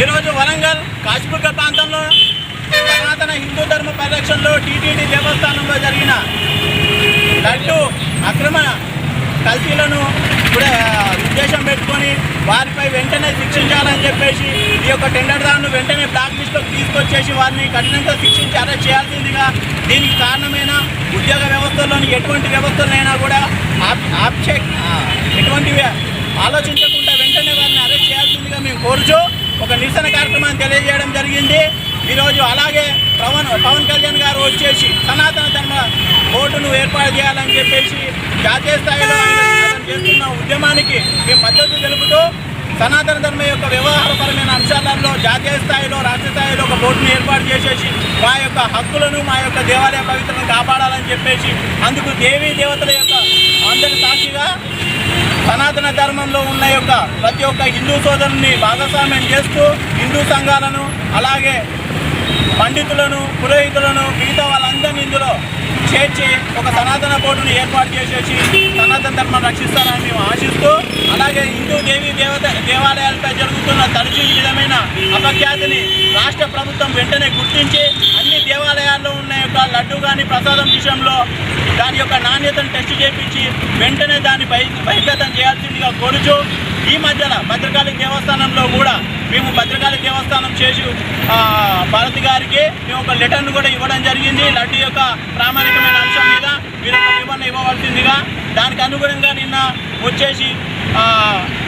ఈరోజు వరంగల్ కాశీపుర్గ ప్రాంతంలో సనాతన హిందూ ధర్మ పరిరక్షణలో టీటీడీ దేవస్థానంలో జరిగిన లడ్డు అక్రమ కల్తీలను కూడా ఉద్దేశం పెట్టుకొని వారిపై వెంటనే శిక్షించాలని చెప్పేసి ఈ యొక్క టెండర్దారును వెంటనే బ్లాక్ లిస్ట్లోకి తీసుకొచ్చేసి వారిని కఠినంగా శిక్షించి అరెస్ట్ చేయాల్సిందిగా దీనికి కారణమైన ఉద్యోగ వ్యవస్థలోని ఎటువంటి వ్యవస్థలైనా కూడా ఆప్ ఆప్చే ఎటువంటి ఆలోచించకుండా వెంటనే వారిని అరెస్ట్ చేయాల్సిందిగా మేము కోరుచు ఒక నిరసన కార్యక్రమాన్ని తెలియజేయడం జరిగింది. ఈరోజు అలాగే పవన్ పవన్ కళ్యాణ్ గారు వచ్చేసి సనాతన ధర్మ బోర్డును ఏర్పాటు చేయాలని చెప్పేసి జాతీయ స్థాయిలో చేస్తున్న ఉద్యమానికి మేము మద్దతు తెలుపుతూ సనాతన ధర్మ యొక్క వ్యవహారపరమైన అంశాలలో జాతీయ స్థాయిలో రాష్ట్ర స్థాయిలో ఒక బోర్డును ఏర్పాటు చేసేసి మా యొక్క హక్కులను మా యొక్క దేవాలయ పవిత్రను కాపాడాలని చెప్పేసి అందుకు దేవీ దేవతల యొక్క అందరి సాక్షిగా సనాతన ధర్మంలో ఉన్న యొక్క ప్రతి ఒక్క హిందూ సోదరుని భాగస్వామ్యం చేస్తూ హిందూ సంఘాలను అలాగే పండితులను పురోహితులను మిగతా వాళ్ళందరినీ ఇందులో చేర్చి ఒక సనాతన బోర్డును ఏర్పాటు చేసేసి సనాతన ధర్మం రక్షిస్తారని మేము ఆశిస్తూ అలాగే హిందూ దేవీ దేవత దేవాలయాలపై జరుగుతున్న తరచు ఈ విధమైన అపఖ్యాతిని రాష్ట్ర ప్రభుత్వం వెంటనే గుర్తించి అన్ని దేవాలయాల్లో ఉన్న యొక్క లడ్డు కానీ ప్రసాదం విషయంలో దాని యొక్క నాణ్యతను టెస్ట్ చేయించి వెంటనే దాన్ని బై బహిర్గతం చేయాల్సిందిగా కోరుచు ఈ మధ్యన భద్రకాళి దేవస్థానంలో కూడా మేము భద్రకాళి దేవస్థానం చేసి భారతి గారికి మేము ఒక లెటర్ను కూడా ఇవ్వడం జరిగింది. లడ్డు యొక్క ప్రామాణికమైన అంశం మీద మీరు ఒక వివరణ ఇవ్వవలసిందిగా. దానికి అనుగుణంగా నిన్న వచ్చేసి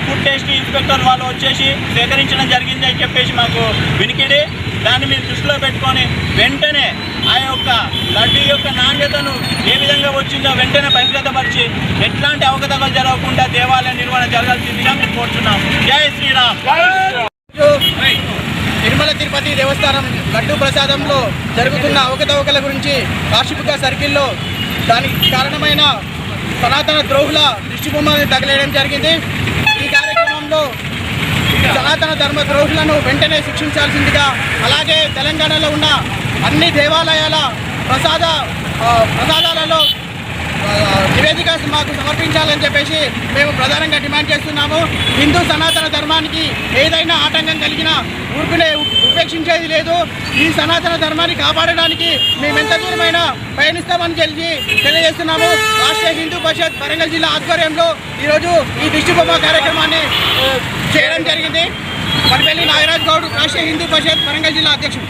ఫుడ్ టేస్ట్ ఇన్స్పెక్టర్ వాళ్ళు వచ్చేసి సేకరించడం జరిగింది అని చెప్పేసి మాకు వినికిడి. దాన్ని మీరు దృష్టిలో పెట్టుకొని వెంటనే ఆ యొక్క లడ్డు యొక్క నాణ్యతను ఏ విధంగా వచ్చిందో వెంటనే బహిర్గతపరిచి ఎట్లాంటి అవకతవలు జరగకుండా దేవాలయ నిర్వహణ జరగాల్సిందిగా మేము కోరుతున్నాం జై శ్రీరామ్. తిరుమల తిరుపతి దేవస్థానం లడ్డు ప్రసాదంలో జరుగుతున్న అవకతవకల గురించి కాశీపుక సర్కిల్లో దానికి కారణమైన సనాతన ద్రోహుల దృష్టిబొమ్మని తగిలేయడం జరిగింది. ఈ కార్యక్రమంలో సనాతన ధర్మ ద్రోహులను వెంటనే శిక్షించాల్సిందిగా అలాగే తెలంగాణలో ఉన్న అన్ని దేవాలయాల ప్రసాద ప్రసాదాలలో నివేదిక మాకు సమర్పించాలని చెప్పేసి మేము ప్రధానంగా డిమాండ్ చేస్తున్నాము. హిందూ సనాతన ధర్మానికి ఏదైనా ఆటంకం కలిగినా ఊరుకునే ఉపేక్షించేది లేదు. ఈ సనాతన ధర్మాన్ని కాపాడడానికి మేము ఎంత దూరమైనా పయనిస్తామని తెలిసి తెలియజేస్తున్నాము. రాష్ట్రీయ హిందూ పరిషత్ వరంగల్ జిల్లా ఆధ్వర్యంలో ఈరోజు ఈ దిష్టిబొమ్మ కార్యక్రమాన్ని చేయడం జరిగింది. పడిపల్లి నాగరాజ్ గౌడ్ రాష్ట్ర హిందూ పరిషత్ వరంగల్ జిల్లా అధ్యక్షుడు.